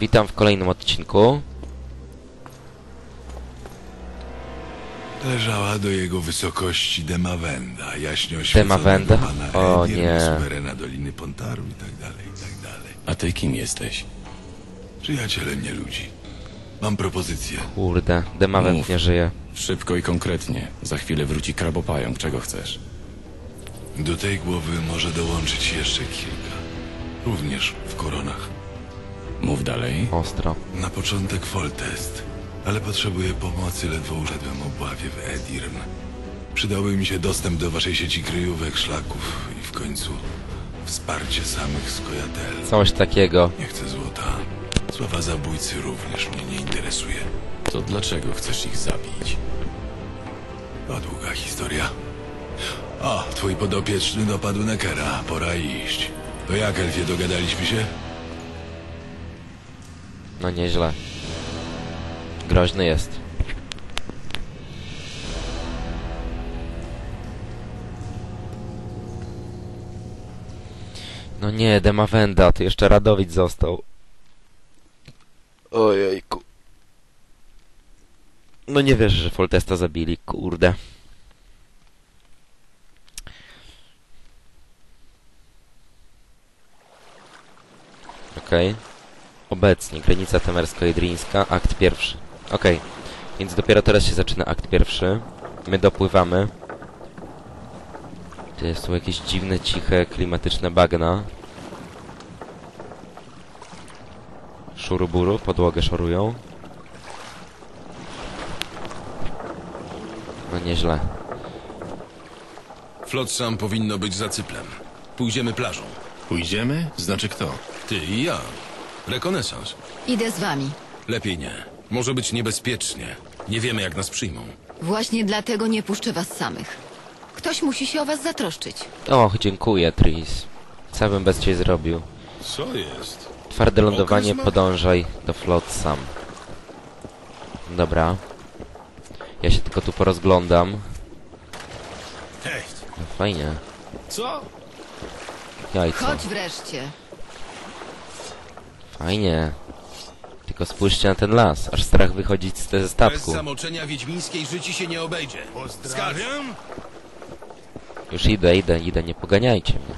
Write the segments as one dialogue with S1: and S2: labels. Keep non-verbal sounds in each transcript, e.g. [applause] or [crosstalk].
S1: Witam w kolejnym odcinku.
S2: Leżała do jego wysokości Demawenda, jaśnie
S1: Demawenda?
S2: pana
S1: O nie.
S2: suwerena Doliny Pontaru i tak dalej, i tak dalej.
S3: A ty kim jesteś?
S2: Przyjaciele nie ludzi. Mam propozycję.
S1: Kurde, Demawent
S3: Mów.
S1: nie żyje.
S3: Szybko i konkretnie. Za chwilę wróci krabopająk. Czego chcesz?
S2: Do tej głowy może dołączyć jeszcze kilka. Również w koronach.
S3: Mów dalej.
S1: Ostro.
S2: Na początek Foltest, ale potrzebuję pomocy, ledwo uszedłem obławie w Edirn. Przydałby mi się dostęp do waszej sieci kryjówek, szlaków i w końcu wsparcie samych skojatel.
S1: Coś takiego.
S2: Nie chcę złota. Sława zabójcy również mnie nie interesuje.
S3: To dlaczego chcesz ich zabić?
S2: To długa historia. O, twój podopieczny dopadł Nekera. Pora iść. To jak, Elfie, dogadaliśmy się?
S1: No nieźle. Groźny jest. No nie, Demawenda, to jeszcze Radowid został. Ojejku. No nie wierzę, że Foltesta zabili, kurde. Okej. Obecnie granica temersko-jedryńska, akt pierwszy. Okej, więc dopiero teraz się zaczyna akt pierwszy. My dopływamy. To są jakieś dziwne, ciche, klimatyczne bagna. Szuruburu, podłogę szorują. No nieźle.
S4: Flotsam powinno być za cyplem. Pójdziemy plażą.
S3: Pójdziemy? Znaczy kto?
S4: Ty i ja. Rekonesans.
S5: Idę z wami.
S4: Lepiej nie. Może być niebezpiecznie. Nie wiemy, jak nas przyjmą.
S5: Właśnie dlatego nie puszczę was samych. Ktoś musi się o was zatroszczyć.
S1: Och, dziękuję, Tris. Co bym bez ciebie zrobił?
S4: Co jest?
S1: Twarde lądowanie,
S4: ma-
S1: podążaj do flot sam. Dobra. Ja się tylko tu porozglądam.
S4: Hej!
S1: No, fajnie.
S4: Co?
S1: Jajco.
S5: Chodź wreszcie.
S1: Fajnie. Tylko spójrzcie na ten las. Aż strach wychodzić z te
S4: Bez
S1: statku.
S4: zamoczenia wiedźmińskiej życi się nie obejdzie. Pozdrawiam.
S1: Już idę, idę, idę. Nie poganiajcie mnie.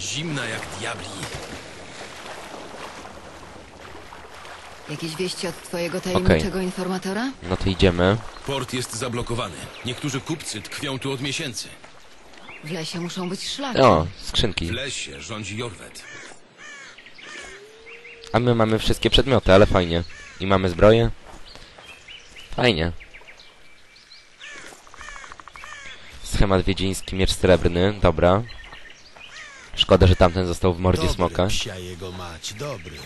S4: Zimna jak diabli.
S5: Jakieś wieści od twojego tajemniczego informatora?
S1: No to idziemy.
S4: Port jest zablokowany. Niektórzy kupcy tkwią tu od miesięcy.
S5: W lesie muszą być szlaki.
S1: O, skrzynki.
S4: W lesie rządzi Jorwet.
S1: A my mamy wszystkie przedmioty, ale fajnie. I mamy zbroję. Fajnie. Schemat wiedźmiński, miecz srebrny. Dobra. Szkoda, że tamten został w mordzie smoka.
S6: Psia jego mać, dobry.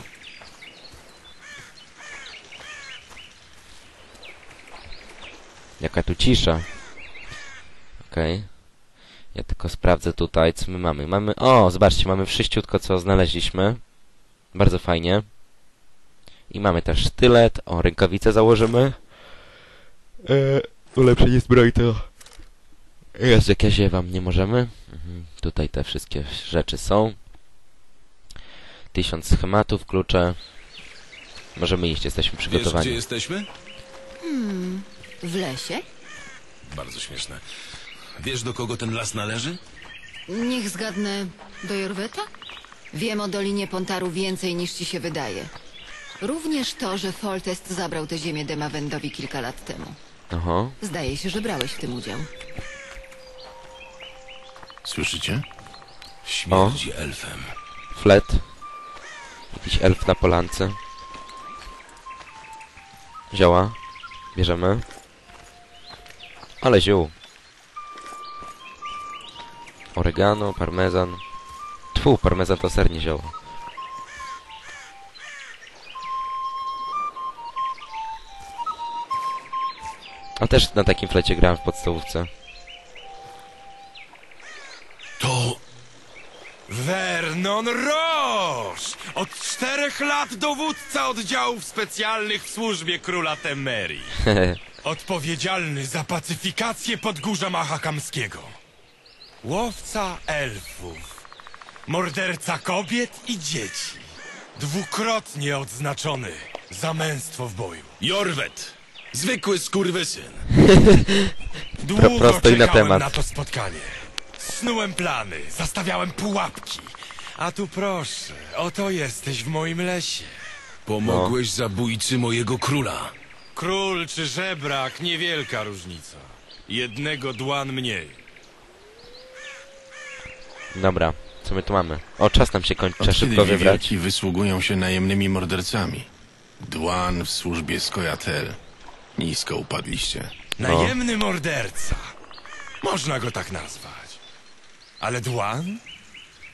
S1: Jaka tu cisza. Okej. Ja tylko sprawdzę tutaj, co my mamy. Mamy... O, zobaczcie, mamy wszyściutko, co znaleźliśmy. Bardzo fajnie. I mamy też sztylet. O, rękawice założymy. Eee, ulepszenie zbroi to... Jest, jak ja ziewam, nie możemy. Mhm. Tutaj te wszystkie rzeczy są. Tysiąc schematów, klucze. Możemy iść, jesteśmy
S4: Wiesz,
S1: przygotowani.
S4: gdzie jesteśmy?
S5: W lesie?
S4: Bardzo śmieszne. Wiesz, do kogo ten las należy?
S5: Niech zgadnę. Do Jorweta? Wiem o Dolinie Pontaru więcej niż ci się wydaje. Również to, że Foltest zabrał tę ziemię Demawendowi kilka lat temu.
S1: Aha.
S5: Zdaje się, że brałeś w tym udział.
S3: Słyszycie?
S4: Śmierdzi elfem.
S1: Flet. Jakiś elf na polance. Zioła. Bierzemy. Ale ziół. Oregano, parmezan. Tfu, parmezan to ser, zioło. A też na takim flecie grałem w podstawówce.
S4: To
S6: Vernon Roche! Od czterech lat dowódca oddziałów specjalnych w służbie króla Temerii. [laughs] Odpowiedzialny za pacyfikację Podgórza Mahakamskiego. Łowca elfów. Morderca kobiet i dzieci. Dwukrotnie odznaczony za męstwo w boju.
S7: Jorwet! Zwykły skurwysyn. [laughs]
S6: Długo
S1: prosto i na temat.
S6: na to spotkanie. Snułem plany, zastawiałem pułapki. A tu proszę, oto jesteś w moim lesie.
S7: Pomogłeś zabójcy mojego króla.
S6: Król czy żebrak, niewielka różnica. Jednego dłan mniej.
S1: Dobra, co my tu mamy? O, czas nam się kończy, trzeba
S8: Od kiedy
S1: szybko wybrać.
S8: wiewiórki wysługują się najemnymi mordercami? Dłan w służbie Skojatel. Nisko upadliście.
S1: No.
S6: Najemny morderca. Można go tak nazwać. Ale dłan?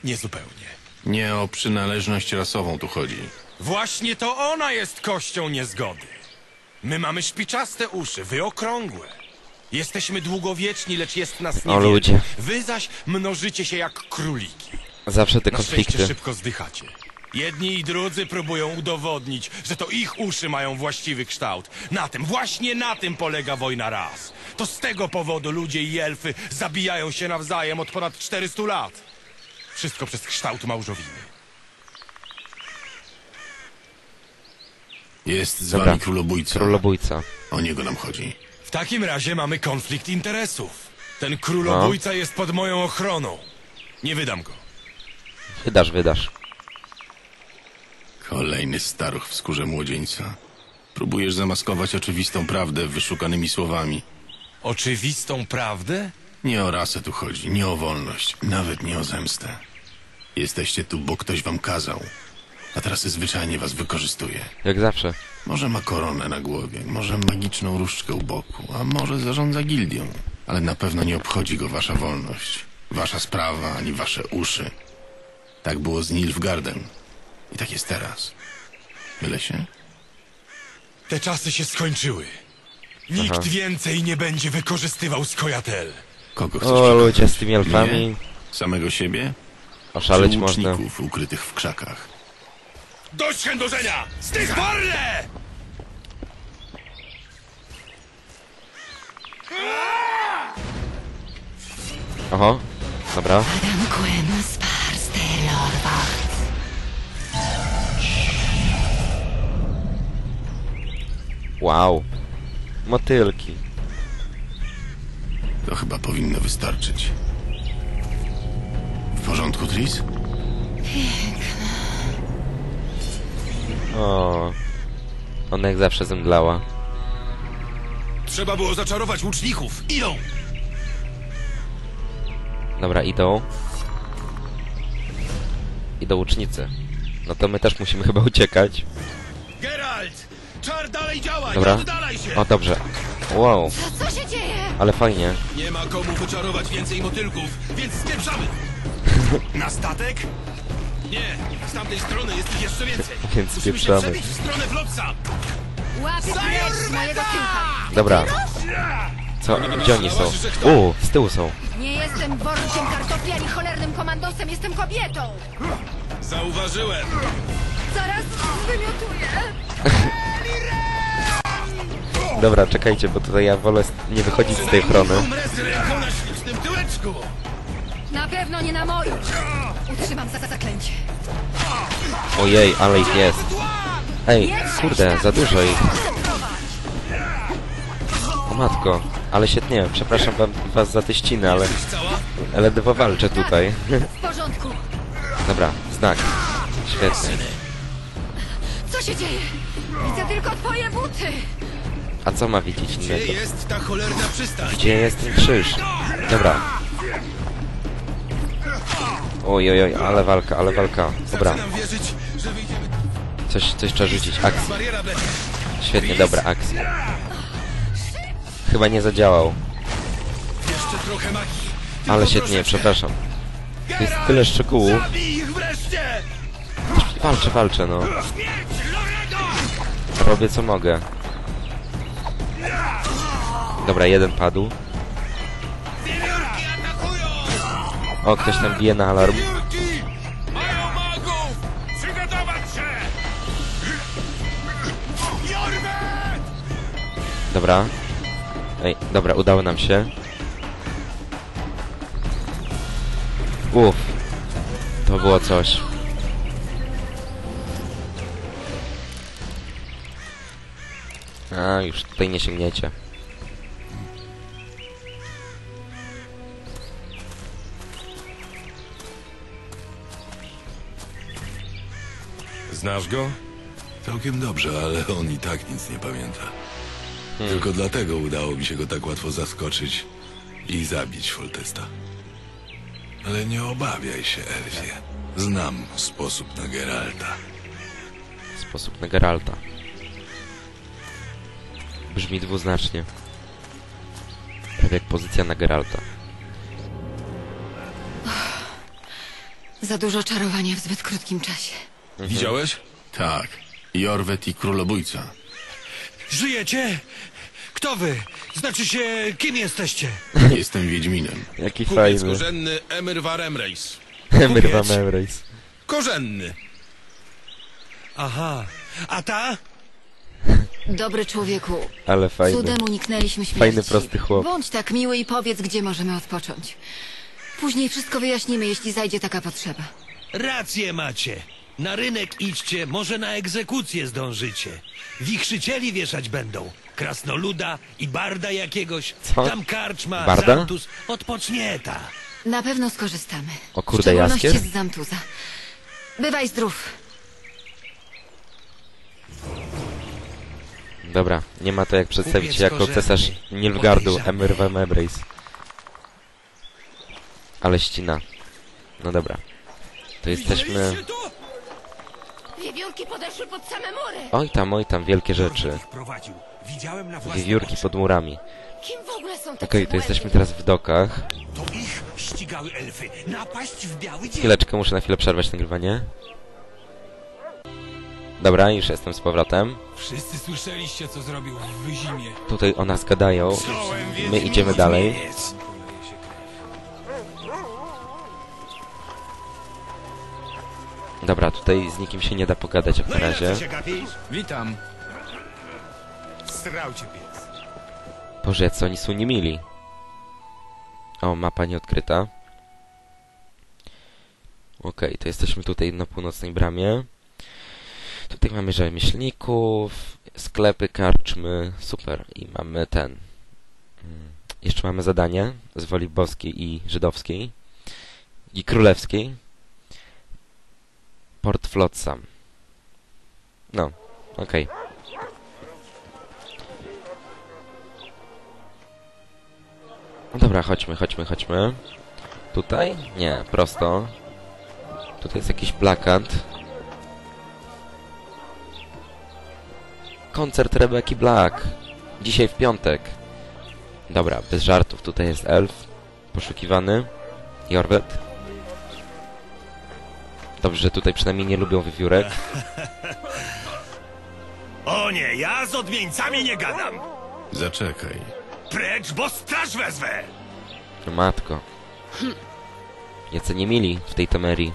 S6: Niezupełnie.
S8: Nie o przynależność rasową tu chodzi.
S6: Właśnie to ona jest kością niezgody. My mamy szpiczaste uszy, wy okrągłe. Jesteśmy długowieczni, lecz jest nas
S1: O,
S6: niewiele.
S1: ludzie.
S6: Wy zaś mnożycie się jak króliki.
S1: Zawsze te
S6: Na
S1: konflikty.
S6: szybko zdychacie. Jedni i drudzy próbują udowodnić, że to ich uszy mają właściwy kształt. Na tym, właśnie na tym polega wojna ras. To z tego powodu ludzie i elfy zabijają się nawzajem od ponad 400 lat. Wszystko przez kształt małżowiny.
S8: Jest z
S1: Dobra.
S8: wami królobójca.
S1: Królobójca.
S8: O niego nam chodzi.
S6: W takim razie mamy konflikt interesów. Ten królobójca jest pod moją ochroną. Nie wydam go.
S1: Wydasz, wydasz.
S8: Kolejny staruch w skórze młodzieńca. Próbujesz zamaskować oczywistą prawdę wyszukanymi słowami.
S6: Oczywistą prawdę?
S8: Nie o rasę tu chodzi, nie o wolność, nawet nie o zemstę. Jesteście tu, bo ktoś wam kazał, a teraz zwyczajnie was wykorzystuje.
S1: Jak zawsze.
S8: Może ma koronę na głowie, może magiczną różdżkę u boku, a może zarządza gildią. Ale na pewno nie obchodzi go wasza wolność, wasza sprawa, ani wasze uszy. Tak było z Nilfgaardem. I tak jest teraz. Mylę się?
S6: Te czasy się skończyły. Nikt
S1: Aha.
S6: więcej nie będzie wykorzystywał skojatel.
S8: Kogo chcesz
S1: O, ludzie z tymi elfami.
S8: Mnie? Samego siebie?
S1: Oszaleć można.
S8: ukrytych w krzakach?
S6: Dość chędożenia! Styk Barle!
S1: Oho. Dobra.
S5: Adam.
S1: Wow. Motylki.
S8: To chyba powinno wystarczyć. W porządku, Tris?
S1: O. Ona jak zawsze zemdlała.
S7: Trzeba było zaczarować łuczników. Idą!
S1: Dobra, idą. Idą łucznicy. No to my też musimy chyba uciekać.
S7: Geralt! Czar dalej działa!
S1: Dobra.
S7: Nie oddalaj się!
S1: O, dobrze. Wow,
S5: Co się dzieje?
S1: ale fajnie.
S7: Nie ma komu wyczarować więcej motylków, więc spieprzamy! [laughs] Na statek? Nie, z tamtej strony jest ich jeszcze więcej.
S1: Więc
S7: Musimy się
S1: spieprzamy.
S7: przebić w stronę Flopsa!
S5: Precz z mojego tyłka.
S1: Dobra. Co? Gdzie oni są? U, z tyłu są.
S5: Nie jestem workiem kartofli ani cholernym komandosem, jestem kobietą.
S7: Zauważyłem!
S5: Zaraz wymiotuję.
S1: Dobra, czekajcie, bo tutaj ja wolę nie wychodzić z tej ochrony.
S7: Umrę z ręką na ślicznym tyłeczku!
S5: Na pewno nie na moim. Utrzymam za za zaklęcie.
S1: Ojej, ale ich jest. Ej, kurde, za dużo ich. O matko, ale się tnie. Przepraszam wam, was za te ściny, ale ledwo walczę tutaj.
S5: W porządku.
S1: Dobra, znak. Świetnie.
S5: Co się dzieje? Widzę tylko twoje buty.
S1: A co ma widzieć
S7: Gdzie
S1: innego?
S7: jest ta cholerna przystań?
S1: Gdzie jest ten krzyż? Dobra. Oj, oj, oj, ale walka, ale walka. Dobra, coś, coś trzeba rzucić. Akcja. Świetnie, dobra, akcja. Chyba nie zadziałał. Ale się tnie,
S7: troszeczkę.
S1: przepraszam.
S7: Geralt,
S1: jest tyle szczegółów. Walczę, walczę, no. Robię co mogę. Dobra, jeden padł. O, ktoś tam bije na alarm. Dobra. Ej, dobra, udało nam się. Uff. To było coś. A, już tutaj nie sięgniecie.
S6: Znasz go?
S8: Całkiem dobrze, ale on i tak nic nie pamięta. Tylko dlatego udało mi się go tak łatwo zaskoczyć i zabić Foltesta. Ale nie obawiaj się, Elfie. Znam sposób na Geralta.
S1: Sposób na Geralta. Brzmi dwuznacznie. Tak jak pozycja na Geralta.
S5: Za dużo czarowania w zbyt krótkim czasie.
S3: Widziałeś? Tak. Jorwet i królobójca.
S7: Żyjecie? Kto wy? Znaczy się, kim jesteście? [laughs]
S3: Jestem Wiedźminem.
S1: Jaki
S6: Kupiec
S1: fajny.
S6: korzenny Emir Varemreis. [laughs]
S1: Myrwa
S6: Kupiec.
S1: Memrace.
S6: Korzenny.
S7: Aha. A ta?
S5: Dobry człowieku,
S1: Ale fajny.
S5: cudem uniknęliśmy śmierci.
S1: Fajny, prosty chłop.
S5: Bądź tak miły i powiedz, gdzie możemy odpocząć. Później wszystko wyjaśnimy, jeśli zajdzie taka potrzeba.
S7: Rację macie. Na rynek idźcie, może na egzekucję zdążycie. Wichrzycieli wieszać będą. Krasnoluda i barda jakiegoś.
S1: Co?
S7: Tam karczma,
S1: Barda?
S7: Santus. Odpocznie ta.
S5: Na pewno skorzystamy.
S1: O kurde,
S5: w szczególności
S1: jaskier?
S5: z Zamtuza. Bywaj zdrów.
S1: Dobra, nie ma to jak przedstawić
S7: Kupiec
S1: się jako
S7: korzenny.
S1: cesarz Nilfgardu,
S7: Podejrzany.
S1: Emir. Ale ścina. No dobra. To jesteśmy...
S9: Wiewiórki podeszły pod same mury.
S1: Oj tam, oj tam, wielkie rzeczy.
S7: Prowadził. Widziałem na własne
S1: Wiewiórki
S7: oczy.
S1: pod murami.
S9: Kim w ogóle są te
S1: Okej, to jesteśmy teraz w dokach.
S7: To ich ścigały elfy. Napaść w biały dzień.
S1: Chwileczkę, muszę na chwilę przerwać nagrywanie. Dobra, już jestem z powrotem.
S6: Wszyscy słyszeliście, co zrobił w Wyzimie.
S1: Tutaj o nas gadają. My idziemy dalej. Dobra, tutaj z nikim się nie da pogadać jak na razie.
S7: się gapisz?
S3: Witam.
S6: Strał cię pies.
S1: Boże, co oni są niemili. O, mapa nieodkryta. Okej, to jesteśmy tutaj na północnej bramie. Tutaj mamy rzemieślników, sklepy, karczmy, super. I mamy ten... mm, Jeszcze mamy zadanie z woli boskiej i żydowskiej. I królewskiej. Port Flotsam. No, okej. No dobra, chodźmy, chodźmy, chodźmy. Tutaj? Nie, prosto. Tutaj jest jakiś plakat. Koncert Rebeki Black. Dzisiaj w piątek. Dobra, bez żartów. Tutaj jest elf. Poszukiwany. Jorwet. Dobrze, że tutaj przynajmniej nie lubią wywiórek. [laughs]
S7: O nie, ja z odmieńcami nie gadam.
S3: Zaczekaj.
S7: Precz, bo straż wezwę.
S1: No matko. Jacy nie mili w tej Temerii.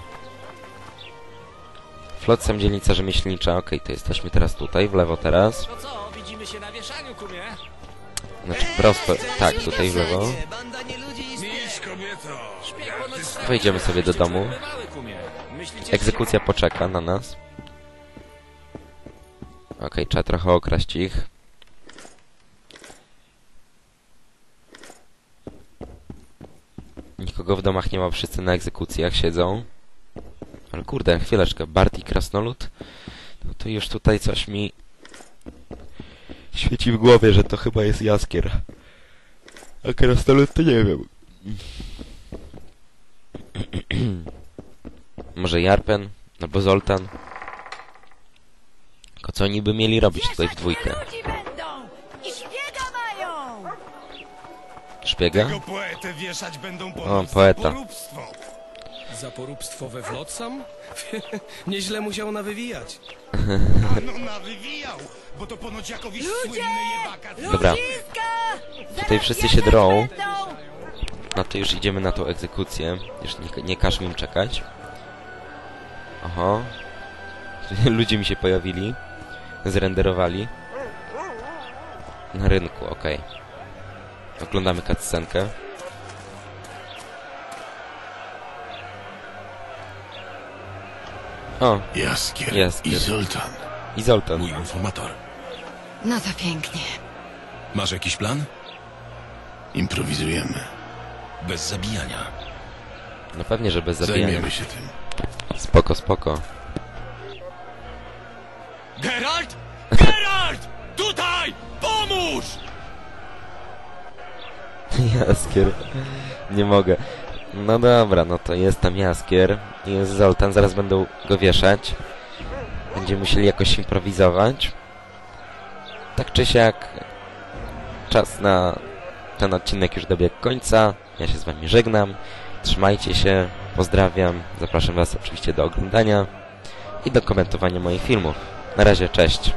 S1: Flotsam dzielnica rzemieślnicza. Okej, to jesteśmy teraz tutaj, w lewo teraz.
S10: To co, widzimy się na wieszaniu, kumie?
S1: Znaczy prosto, tak, tutaj w lewo. Wejdziemy sobie do domu. Egzekucja poczeka na nas. Okej, trzeba trochę okraść ich. Nikogo w domach nie ma, wszyscy na egzekucjach siedzą. Ale kurde, chwileczkę, Bart i Krasnolud? No to już tutaj coś mi świeci w głowie, że to chyba jest Jaskier. A Krasnolud to nie wiem. [clears throat] Może Jarpen? Albo Zoltan? Tylko co oni by mieli robić tutaj w dwójkę?
S9: Szpiega
S1: O, poeta.
S6: za poróbstwo.
S10: We Flotsam? [laughs] Nieźle musiał nawywijać.
S6: No nawywijał, bo to ponoć jakoś słynny jebaka.
S1: Dobra, tutaj wszyscy się drą. No to już idziemy na tą egzekucję. Już nie, nie każ mi im czekać. Oho. [laughs] Ludzie mi się pojawili. Zrenderowali. Na rynku, okej. Oglądamy cutscenkę. O,
S3: Jaskier
S1: Jaskier.
S3: i Zoltan.
S1: i Zoltan.
S8: Mój informator.
S5: No to pięknie.
S8: Masz jakiś plan? Improwizujemy. Bez zabijania.
S1: No pewnie, że bez zabijania.
S8: Zajmiemy się tym.
S1: Spoko, spoko.
S6: Geralt? Geralt! Tutaj! Pomóż! [laughs]
S1: Jaskier. Nie mogę. No dobra, no to jest tam Jaskier. Jest Zoltan, zaraz będą go wieszać. Będziemy musieli jakoś improwizować. Tak czy siak, czas na ten odcinek już dobiegł końca. Ja się z wami żegnam. Trzymajcie się, pozdrawiam. Zapraszam was oczywiście do oglądania i do komentowania moich filmów. Na razie, cześć.